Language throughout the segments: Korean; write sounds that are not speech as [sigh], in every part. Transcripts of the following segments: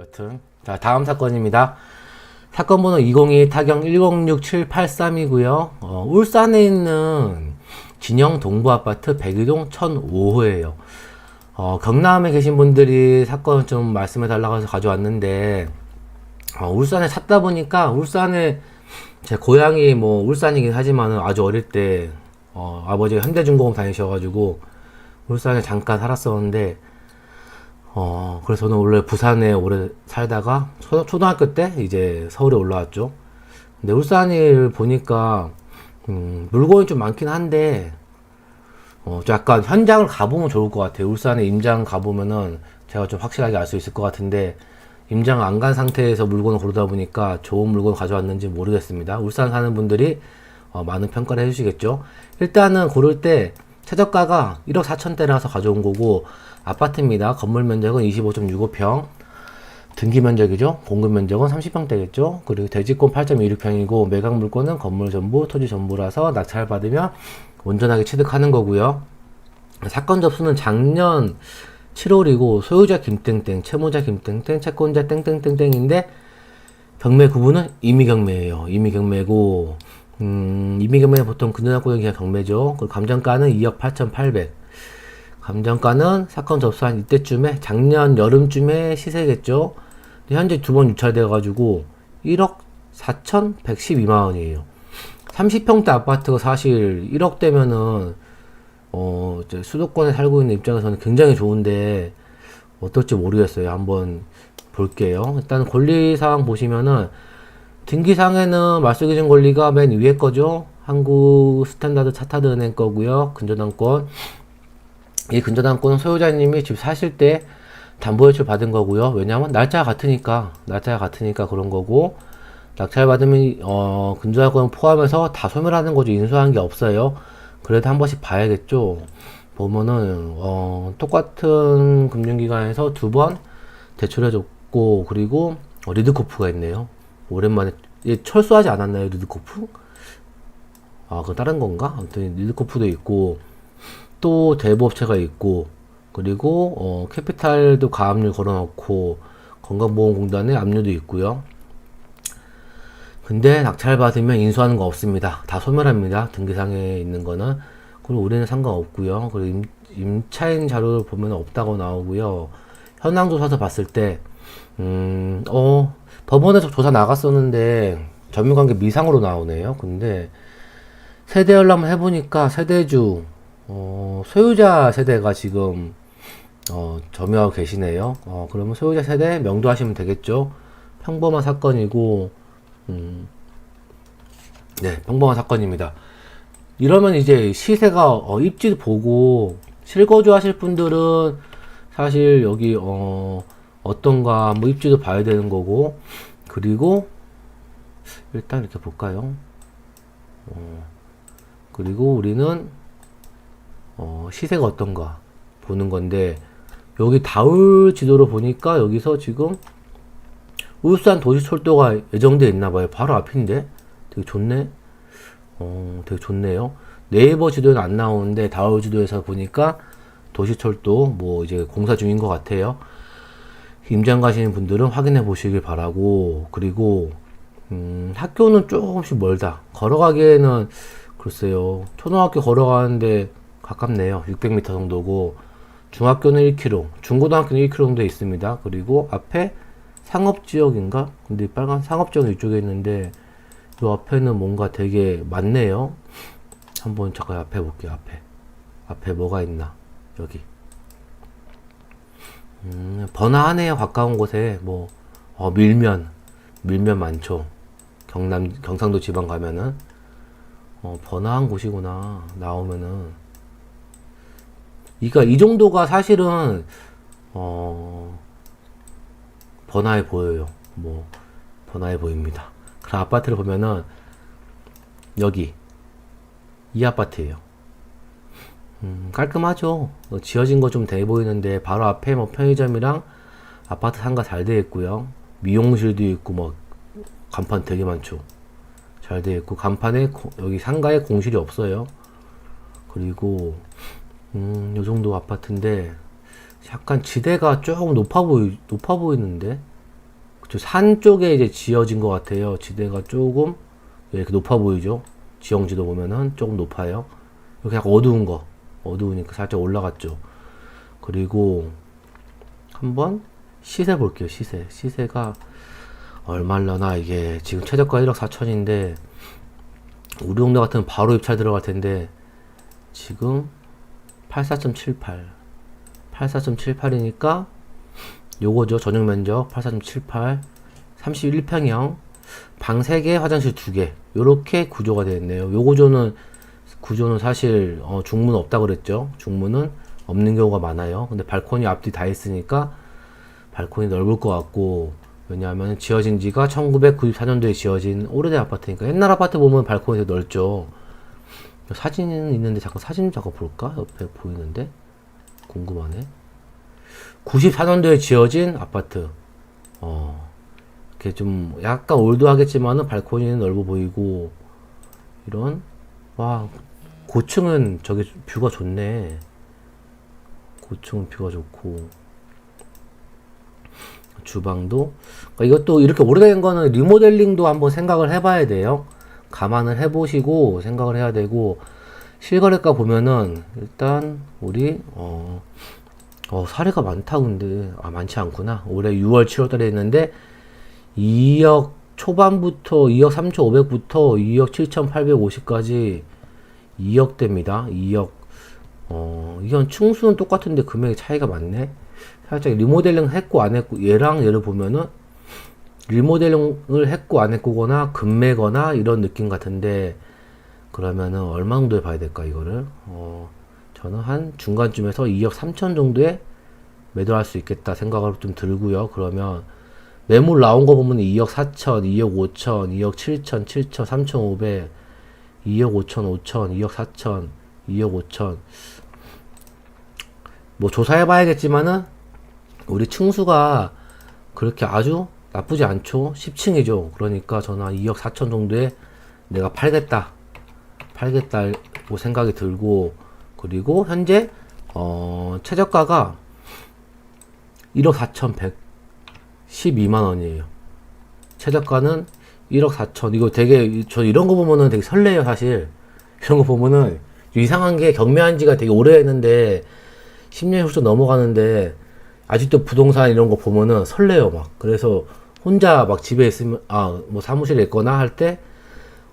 여튼 자 다음 사건입니다. 사건 번호 202 타경 106783이고요. 어, 울산에 있는 진영 동부 아파트 101동 1005호예요. 어, 경남에 계신 분들이 사건 좀 말씀해 달라고 해서 가져왔는데 어, 울산에 찾다 보니까 울산에 제 고향이 뭐 울산이긴 하지만 아주 어릴 때 어, 아버지가 현대중공업 다니셔가지고 울산에 잠깐 살았었는데 어, 그래서 저는 원래 부산에 오래 살다가 초, 초등학교 때 이제 서울에 올라왔죠. 근데 울산을 보니까 음, 물건이 좀 많긴 한데 어, 좀 약간 현장을 가보면 좋을 것 같아요. 울산에 임장 가보면은 제가 좀 확실하게 알 수 있을 것 같은데 임장 안 간 상태에서 물건을 고르다 보니까 좋은 물건 가져왔는지 모르겠습니다. 울산 사는 분들이 어, 많은 평가를 해주시겠죠. 일단은 고를 때 최저가가 1억 4천대라서 가져온 거고 아파트입니다. 건물 면적은 25.65평. 등기 면적이죠. 공급 면적은 30평대겠죠. 그리고 대지권 8.26평이고 매각 물건은 건물 전부, 토지 전부라서 낙찰 받으면 온전하게 취득하는 거고요. 사건 접수는 작년 7월이고 소유자 김땡땡, 채무자 김땡땡, 채권자 땡땡땡땡인데 경매 구분은 임의경매예요. 임의경매고 음, 임의경매는 보통 근저당권의 기한 경매죠. 그리고 감정가는 2억 8,800. 감정가는 사건 접수한 이때쯤에 작년 여름쯤에 시세겠죠. 근데 현재 두 번 유찰돼 가지고 1억 4,112만 원이에요. 30평대 아파트가 사실 1억 대면은 어 이제 수도권에 살고 있는 입장에서는 굉장히 좋은데 어떨지 모르겠어요. 한번 볼게요. 일단 권리사항 보시면은 등기상에는 말소기준 권리가 맨 위에 거죠. 한국 스탠다드 차타드 은행 거고요. 근저당권. 이 근저당권은 소유자님이 집 사실 때 담보대출 받은 거고요. 왜냐하면 날짜가 같으니까 날짜가 같으니까 그런 거고 낙찰 받으면 어 근저당권 포함해서 다 소멸하는 거죠. 인수한 게 없어요. 그래도 한 번씩 봐야겠죠. 보면은 어 똑같은 금융기관에서 두 번 대출해줬고 그리고 어, 리드코프가 있네요. 오랜만에 얘 철수하지 않았나요, 리드코프? 아, 그 다른 건가? 아무튼 리드코프도 있고 또 대부업체가 있고 그리고 어, 캐피탈도 가압류 걸어놓고 건강보험공단에 압류도 있고요. 근데 낙찰 받으면 인수하는 거 없습니다. 다 소멸합니다. 등기상에 있는 거는. 그리고 우리는 상관없고요. 그리고 임, 임차인 자료를 보면 없다고 나오고요. 현황조사서 봤을 때, 음, 어, 법원에서 조사 나갔었는데 점유관계 미상으로 나오네요. 근데 세대 연락을 해보니까 세대주, 어, 소유자 세대가 지금 어, 점유하고 계시네요. 어, 그러면 소유자 세대 명도하시면 되겠죠. 평범한 사건이고, 음, 네, 평범한 사건입니다. 이러면 이제 시세가 어, 입지 보고 실거주 하실 분들은 사실 여기 어, 어떤가 뭐 입지도 봐야 되는 거고 그리고 일단 이렇게 볼까요? 어, 그리고 우리는 어, 시세가 어떤가 보는 건데 여기 다울 지도로 보니까 여기서 지금 울산 도시철도가 예정돼 있나 봐요. 바로 앞인데 되게 좋네. 어, 되게 좋네요. 네이버 지도에는 안 나오는데 다울 지도에서 보니까 도시철도 뭐 이제 공사 중인 것 같아요. 임장 가시는 분들은 확인해 보시길 바라고 그리고 음, 학교는 조금씩 멀다. 걸어가기에는 글쎄요. 초등학교 걸어가는데 가깝네요. 600m 정도고 중학교는 1km, 중고등학교는 1km 정도 있습니다. 그리고 앞에 상업지역인가? 근데 빨간 상업지역이 이쪽에 있는데 이 앞에는 뭔가 되게 많네요. 한번 잠깐 앞에 볼게요. 앞에 앞에 뭐가 있나? 여기 음, 번화하네요. 가까운 곳에 뭐 어, 밀면 밀면 많죠. 경남 경상도 지방 가면은 어, 번화한 곳이구나 나오면은 그러니까 이 정도가 사실은 어 번화해 보여요. 뭐 번화해 보입니다. 그럼 아파트를 보면은 여기 이 아파트예요. 음, 깔끔하죠. 어, 지어진 거 좀 돼 보이는데 바로 앞에 뭐 편의점이랑 아파트 상가 잘 돼 있고요. 미용실도 있고 뭐 간판 되게 많죠. 잘 돼 있고 간판에 고- 여기 상가에 공실이 없어요. 그리고 음, 요 정도 아파트인데 약간 지대가 조금 높아 보이 높아 보이는데 그쪽 산 쪽에 이제 지어진 것 같아요. 지대가 조금 이렇게 높아 보이죠. 지형지도 보면은 조금 높아요. 이렇게 약간 어두운 거, 어두우니까 살짝 올라갔죠. 그리고 한번 시세 볼게요. 시세, 시세가 얼마려나? 이게 지금 최저가 1억 4천인데 우리 동네 같으면 바로 입찰 들어갈 텐데 지금 84.78 84.78이니까 요거죠 전용 면적. 84.78 31평형. 방 3개 화장실 2개. 요렇게 구조가 되어 있네요. 요 구조는 구조는 사실 어, 중문 없다 그랬죠. 중문은 없는 경우가 많아요. 근데 발코니 앞뒤 다 있으니까 발코니 넓을 것 같고 왜냐하면 지어진 지가 1994년도에 지어진 오래된 아파트니까 옛날 아파트 보면 발코니 되게 넓죠. 사진은 있는데 잠깐 사진 잠깐 볼까? 옆에 보이는데? 궁금하네. 94년도에 지어진 아파트. 어, 이렇게 좀 약간 올드하겠지만은 발코니는 넓어 보이고, 이런, 와, 고층은 저기 뷰가 좋네. 고층은 뷰가 좋고, 주방도. 그러니까 이것도 이렇게 오래된 거는 리모델링도 한번 생각을 해봐야 돼요. 감안을 해보시고 생각을 해야 되고, 실거래가 보면은 일단 우리, 어, 어, 사례가 많다, 근데. 아, 많지 않구나. 올해 6월, 7월 달에 했는데, 2억 초반부터, 2억 3,500부터 2억 7,850까지 2억대입니다. 2억. 어, 이건 충수는 똑같은데 금액이 차이가 많네. 살짝 리모델링 했고 안 했고, 얘랑 얘를 보면은, 리모델링을 했고 안 했고거나, 금매거나, 이런 느낌 같은데, 그러면은 얼마 정도에 봐야 될까, 이거를? 어, 저는 한 중간쯤에서 2억 3천 정도에 매도할 수 있겠다 생각을 좀 들고요. 그러면 매물 나온 거 보면 2억 4천, 2억 5천, 2억 7천, 7천, 3천 5백, 2억 5천, 5천, 2억 4천, 2억 5천. 뭐 조사해 봐야겠지만은 우리 층수가 그렇게 아주 나쁘지 않죠. 10층이죠. 그러니까 저는 한 2억 4천 정도에 내가 팔겠다. 팔겠다고 생각이 들고 그리고 현재 어, 최저가가 1억 4,112만 원이에요. 최저가는 1억 4천. 이거 되게 저 이런 거 보면은 되게 설레요, 사실. 이런 거 보면은 이상한 게 경매한 지가 되게 오래 했는데 10년이 훌쩍 넘어가는데 아직도 부동산 이런 거 보면은 설레요, 막. 그래서 혼자 막 집에 있으면 아, 뭐 사무실에 있거나 할 때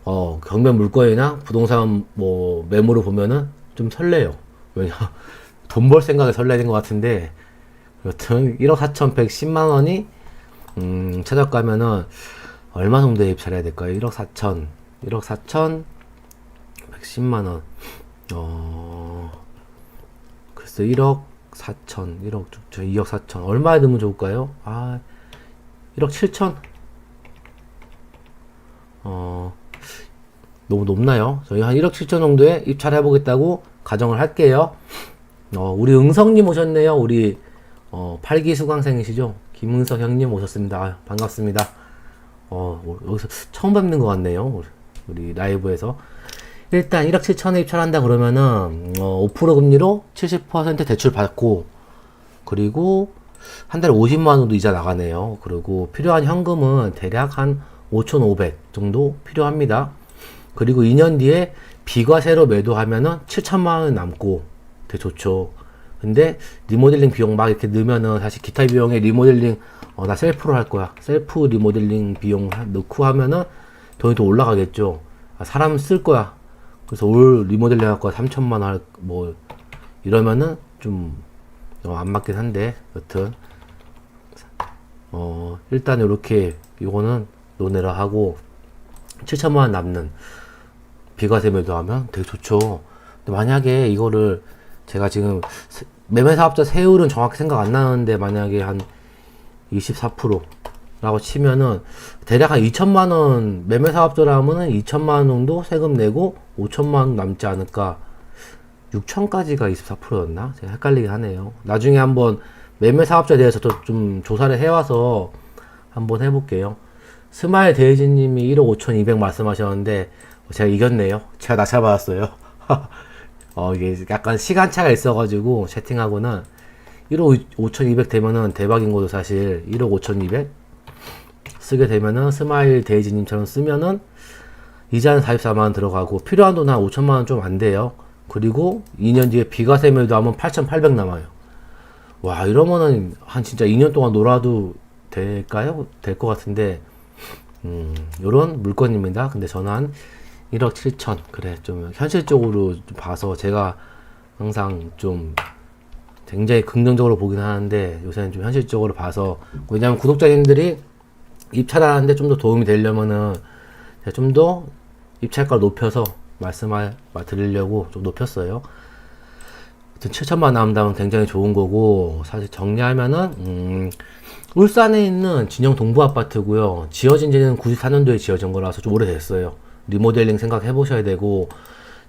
어, 경매 물건이나 부동산 뭐 매물을 보면은 좀 설레요. 왜냐, [laughs] 돈 벌 생각에 설레는 것 같은데, 여튼 1억 4,110만 원이 음, 최저가면은 얼마 정도에 입찰해야 될까요? 1억 4천, 1억 4천 110만 원. 어, 글쎄 1억 4천, 1억 저 2억 4천 얼마에 넣으면 좋을까요? 아, 1억 7천. 어, 너무 높나요? 저희 한 1억 7천 정도에 입찰해 보겠다고 가정을 할게요. 어, 우리 응성님 오셨네요. 우리 어, 8기 수강생이시죠? 김은석 형님 오셨습니다. 아유, 반갑습니다. 어, 여기서 처음 뵙는 것 같네요. 우리 라이브에서. 일단 1억 7천에 입찰한다 그러면은 어, 5% 금리로 70% 대출 받고 그리고 한 달에 50만 원도 이자 나가네요. 그리고 필요한 현금은 대략 한 5,500 정도 필요합니다. 그리고 2년 뒤에 비과세로 매도하면은 7천만 원 남고 되게 좋죠. 근데 리모델링 비용 막 이렇게 넣으면은 사실 기타 비용에 리모델링 어, 나 셀프로 할 거야. 셀프 리모델링 비용 하- 넣고 하면은 돈이 더 올라가겠죠. 아, 사람 쓸 거야. 그래서 올 리모델링 할 거야. 3천만 원 할, 뭐, 이러면은 좀, 어, 안 맞긴 한데, 여튼. 어, 일단 이렇게, 이거는 논의를 하고, 7천만 원 남는 비과세 매도하면 되게 좋죠. 근데 만약에 이거를 제가 지금 세- 매매 사업자 세율은 정확히 생각 안 나는데 만약에 한 24%라고 치면은 대략 한 2천만 원 매매 사업자라면은 2천만 원 정도 세금 내고 5천만 원 남지 않을까. 6천까지가 24%였나? 제가 헷갈리긴 하네요. 나중에 한번 매매 사업자에 대해서 또좀 조사를 해와서 한번 해볼게요. 스마일 데이지님이 1억 5천2백 말씀하셨는데 제가 이겼네요. 제가 낮춰봤어요. [laughs] 어, 이게 약간 시간차가 있어가지고 채팅하고는 1억 5,200 되면은 대박인 거도 사실 1억 5,200 쓰게 되면은 스마일 데이지님처럼 쓰면은 이자는 44만원 들어가고 필요한 돈한 5천만원 좀 안 돼요. 그리고 2년 뒤에 비과세 매도하면 8,800 남아요. 와 이러면은 한 진짜 2년 동안 놀아도 될까요? 될 것 같은데 음 요런 물건입니다. 근데 저는 한 1억 7천 그래 좀 현실적으로 좀 봐서 제가 항상 좀 굉장히 긍정적으로 보긴 하는데 요새는 좀 현실적으로 봐서 왜냐면 구독자님들이 입찰하는데 좀 더 도움이 되려면은 좀 더 입찰가를 높여서 말씀을 드리려고 좀 높였어요. 하여튼 7천만 남다면 굉장히 좋은 거고 사실 정리하면은 음, 울산에 있는 진영 동부 아파트고요. 지어진 지는 94년도에 지어진 거라서 좀 오래됐어요. 리모델링 생각해 보셔야 되고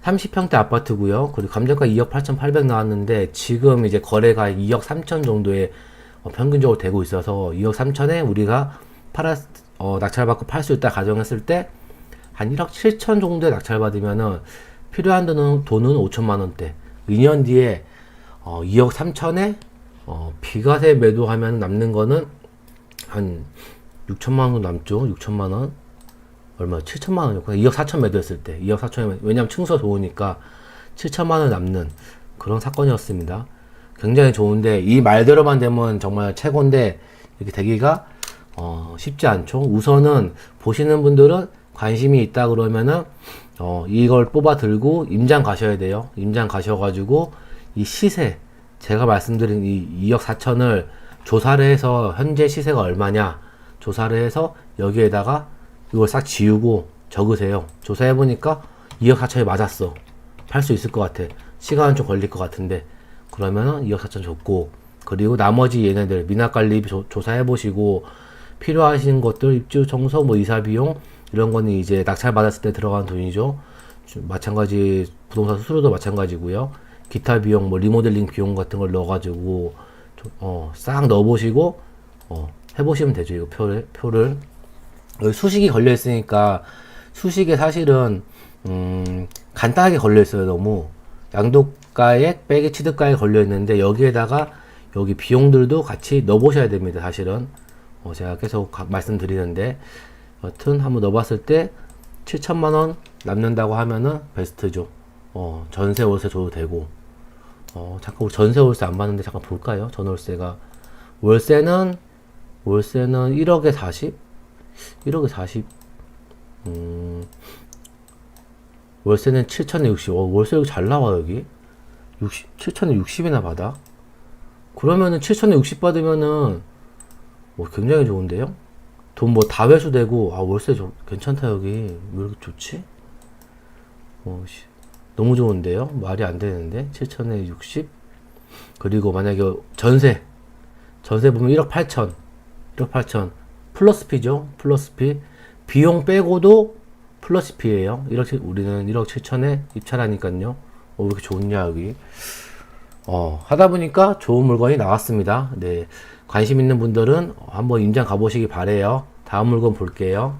30평대 아파트고요. 그리고 감정가 2억 8,800 나왔는데 지금 이제 거래가 2억 3천 정도에 어, 평균적으로 되고 있어서 2억 3천에 우리가 팔았 어, 낙찰받고 팔 수 있다 가정했을 때 한 1억 7천 정도에 낙찰받으면은 필요한 돈은, 돈은 5천만 원대. 2년 뒤에 어, 2억 3천에 어, 비과세 매도하면 남는 거는 한 6천만 원 남죠. 6천만 원. 얼마? 7천만 원이었구나. 2억 4천 매도했을 때. 2억 4천이면 왜냐면 층수가 좋으니까 7천만 원 남는 그런 사건이었습니다. 굉장히 좋은데 이 말대로만 되면 정말 최고인데 이렇게 되기가 어, 쉽지 않죠. 우선은 보시는 분들은 관심이 있다 그러면은 어, 이걸 뽑아 들고 임장 가셔야 돼요. 임장 가셔가지고 이 시세 제가 말씀드린 이 2억 4천을 조사를 해서 현재 시세가 얼마냐 조사를 해서 여기에다가 이걸 싹 지우고 적으세요. 조사해 보니까 2억 4천이 맞았어. 팔 수 있을 것 같아. 시간은 좀 걸릴 것 같은데 그러면은 2억 4천 줬고 그리고 나머지 얘네들 미납 관리 조사해 보시고 필요하신 것들 입주 청소 뭐 이사 비용 이런 거는 이제 낙찰 받았을 때 들어간 돈이죠. 좀 마찬가지 부동산 수수료도 마찬가지고요. 기타 비용 뭐 리모델링 비용 같은 걸 넣어가지고 어 싹 넣어보시고 어 해보시면 되죠. 이거 표를 표를 여기 수식이 걸려 있으니까 수식에 사실은 음 간단하게 걸려 있어요. 너무 양도가액 빼기 취득가액 걸려 있는데 여기에다가 여기 비용들도 같이 넣어보셔야 됩니다. 사실은 어 제가 계속 가- 말씀드리는데 여튼 한번 넣어봤을 때 7천만 원 남는다고 하면은 베스트죠. 어, 전세 월세 줘도 되고. 어, 잠깐 전세 월세 안 받는데 잠깐 볼까요? 전월세가 월세는 월세는 1억에 40, 1억에 40. 음, 월세는 7천에 60. 어, 월세 여기 잘 나와 여기. 60, 7천에 60이나 받아. 그러면은 7천에 60 받으면은 뭐 굉장히 좋은데요? 돈 뭐 다 회수되고 아 월세 좀 괜찮다 여기 왜 이렇게 좋지? 어, 씨. 너무 좋은데요? 말이 안 되는데 7천에 60 그리고 만약에 전세 전세 보면 1억 8천 1억 8천 플러스 피죠 플러스 피 비용 빼고도 플러스 1억 칠- 우리는 1억 7천에 입찰하니까요 어, 왜 이렇게 좋냐 여기 어, 하다 보니까 좋은 물건이 나왔습니다. 네. 관심 있는 분들은 한번 임장 가보시기 바래요. 다음 물건 볼게요.